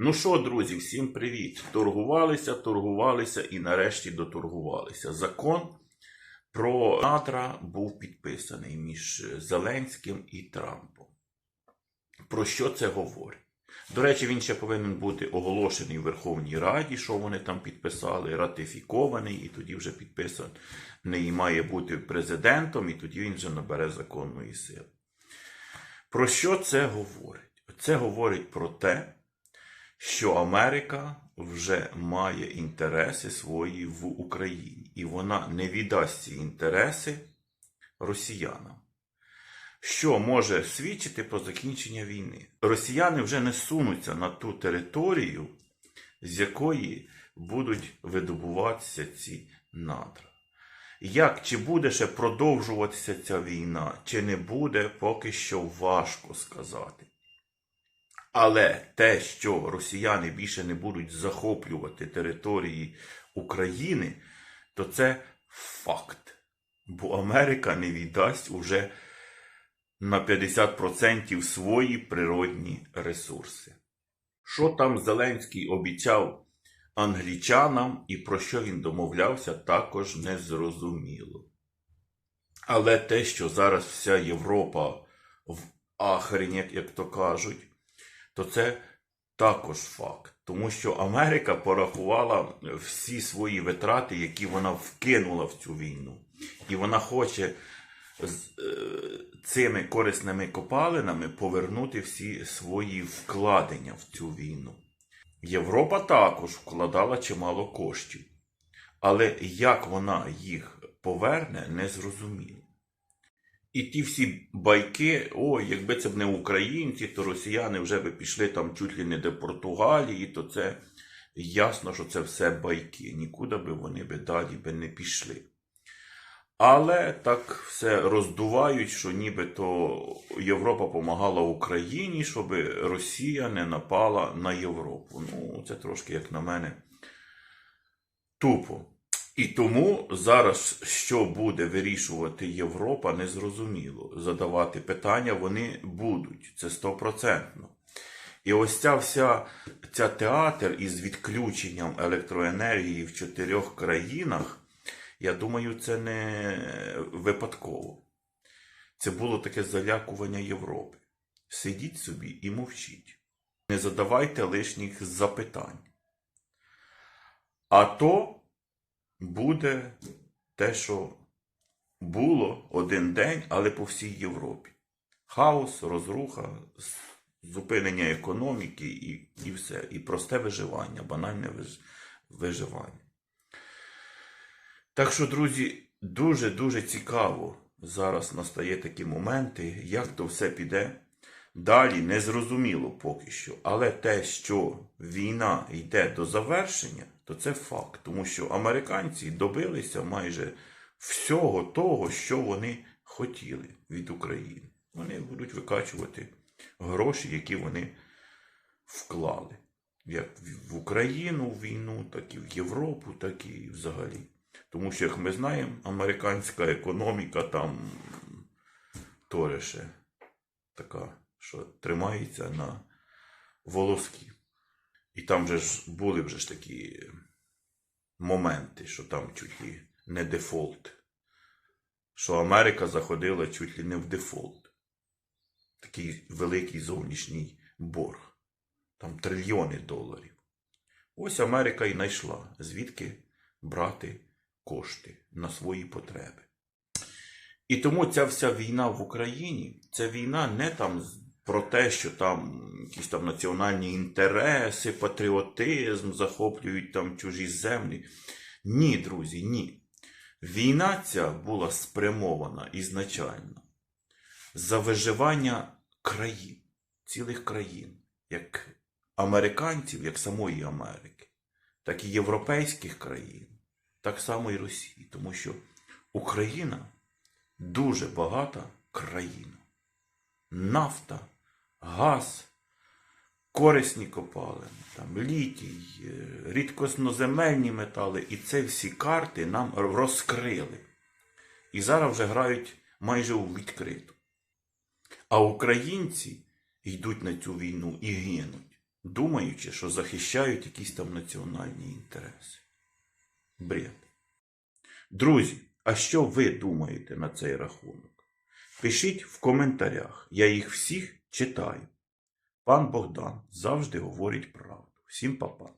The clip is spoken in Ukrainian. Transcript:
Ну що, друзі, всім привіт! Торгувалися, торгувалися і нарешті доторгувалися. Закон про надра був підписаний між Зеленським і Трампом. Про що це говорить? До речі, він ще повинен бути оголошений в Верховній Раді, що вони там підписали, ратифікований, і тоді вже підписаний і має бути президентом, і тоді він вже набере законної сили. Про що це говорить? Це говорить про те, що Америка вже має інтереси свої в Україні, і вона не віддасть ці інтереси росіянам. Що може свідчити про закінчення війни? Росіяни вже не сунуться на ту територію, з якої будуть видобуватися ці надра. Як чи буде ще продовжуватися ця війна, чи не буде, поки що важко сказати. Але те, що росіяни більше не будуть захоплювати території України, то це факт. Бо Америка не віддасть уже на 50% свої природні ресурси. Що там Зеленський обіцяв англічанам і про що він домовлявся, також не зрозуміло. Але те, що зараз вся Європа в ахрені, як то кажуть, то це також факт. Тому що Америка порахувала всі свої витрати, які вона вкинула в цю війну. І вона хоче з е, цими корисними копалинами повернути всі свої вкладення в цю війну. Європа також вкладала чимало коштів. Але як вона їх поверне, не зрозуміло. І ті всі байки, ой, якби це б не українці, то росіяни вже би пішли там чуть ли не до Португалії, то це ясно, що це все байки. Нікуди би вони би далі би не пішли. Але так все роздувають, що нібито Європа допомагала Україні, щоб Росія не напала на Європу. Ну, це трошки, як на мене, тупо. І тому зараз, що буде вирішувати Європа, незрозуміло. Задавати питання вони будуть, це стопроцентно. І ось ця вся ця театр із відключенням електроенергії в чотирьох країнах, я думаю, це не випадково. Це було таке залякування Європи. Сидіть собі і мовчіть. Не задавайте лишніх запитань. А то буде те, що було один день, але по всій Європі. Хаос, розруха, зупинення економіки і, і все. І просте виживання, банальне виживання. Так що, друзі, дуже-дуже цікаво зараз настає такі моменти, як то все піде. Далі незрозуміло поки що, але те, що війна йде до завершення, то це факт, тому що американці добилися майже всього того, що вони хотіли від України. Вони будуть викачувати гроші, які вони вклали. Як в Україну в війну, так і в Європу, так і взагалі. Тому що, як ми знаємо, американська економіка там торише така, що тримається на волоски. І там же ж були вже ж такі моменти, що там чуть ли не дефолт. Що Америка заходила чуть ли не в дефолт. Такий великий зовнішній борг. Там трильйони доларів. Ось Америка і знайшла, звідки брати кошти на свої потреби. І тому ця вся війна в Україні це війна не там з- про те, що там якісь там національні інтереси, патріотизм захоплюють там чужі землі. Ні, друзі, ні. Війна ця була спрямована ізначально за виживання країн, цілих країн, як американців, як самої Америки, так і європейських країн, так само і Росії. Тому що Україна дуже багата країна. Нафта, газ, корисні копалини, там, літій, е, рідкосноземельні метали. І це всі карти нам розкрили. І зараз вже грають майже у відкриту. А українці йдуть на цю війну і гинуть. думаючи, що захищають якісь там національні інтереси. Бред. Друзі, а що ви думаєте на цей рахунок? Пишіть в коментарях, я їх всіх читаю. Пан Богдан завжди говорить правду. Всім па-па.